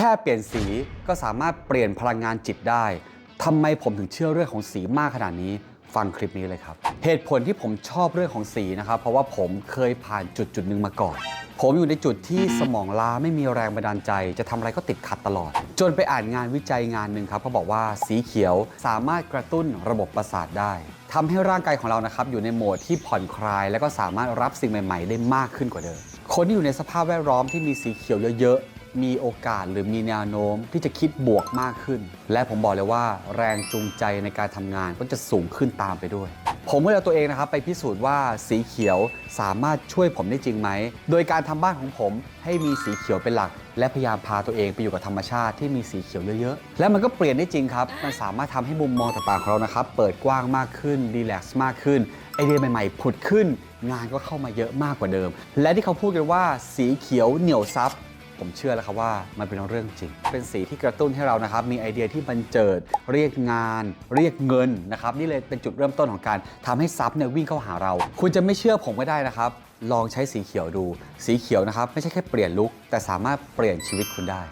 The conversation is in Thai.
แค่เปลี่ยนสีก็สามารถเปลี่ยนพลังงานจิตได้ทำไมผมถึงเชื่อเรื่องของสีมากขนาดนี้ ฟังคลิปนี้เลยครับ เหตุผลที่ผมชอบเรื่องของสีนะครับ เพราะว่าผมเคยผ่านจุดจุดหนึ่งมาก่อน ผมอยู่ในจุดที่สมองล้าไม่มีแรงบันดาลใจ จะทำอะไรก็ติดขัดตลอด จนไปอ่านงานวิจัยงานหนึ่งครับเขาบอกว่าสีเขียวสามารถกระตุ้นระบบประสาทได้ทำให้ร่างกายของเรานะครับอยู่ในโหมดที่ผ่อนคลาย และก็สามารถรับสิ่งใหม่ ๆ ได้มากขึ้นกว่าเดิมคนที่อยู่ในสภาพแวดล้อมที่มีสีเขียวเยอะ มีโอกาสหรือมีแนวโน้มที่จะคิดบวกมากขึ้น และผมบอกเลยว่าแรงจูงใจในการทำงานก็จะสูงขึ้นตามไปด้วย ผมก็เลยเอาตัวเองนะครับไปพิสูจน์ว่าสีเขียวสามารถช่วยผมได้จริงไหม โดยการทำบ้านของผมให้มีสีเขียวเป็นหลัก และพยายามพาตัวเองไปอยู่กับธรรมชาติที่มีสีเขียวเยอะๆ และมันก็เปลี่ยนได้จริงครับ มันสามารถทำให้มุมมองต่างๆของเรานะครับ เปิดกว้างมากขึ้นรีแลกซ์มากขึ้นไอเดียใหม่ๆผุดขึ้น งานก็เข้ามาเยอะมากกว่าเดิม และที่เขาพูดกันว่าสีเขียวเหนียวซับ ผมเชื่อแล้วครับว่ามันเป็นเรื่องจริง เป็นสีที่กระตุ้นให้เรานะครับ มีไอเดียที่บันเจิด เรียกงาน เรียกเงินนะครับ นี่เลยเป็นจุดเริ่มต้นของการทำให้ซับเนี่ยวิ่งเข้าหาเรา คุณจะไม่เชื่อผมก็ได้นะครับ ลองใช้สีเขียวดู สีเขียวนะครับ ไม่ใช่แค่เปลี่ยนลุคแต่สามารถเปลี่ยนชีวิตคุณได้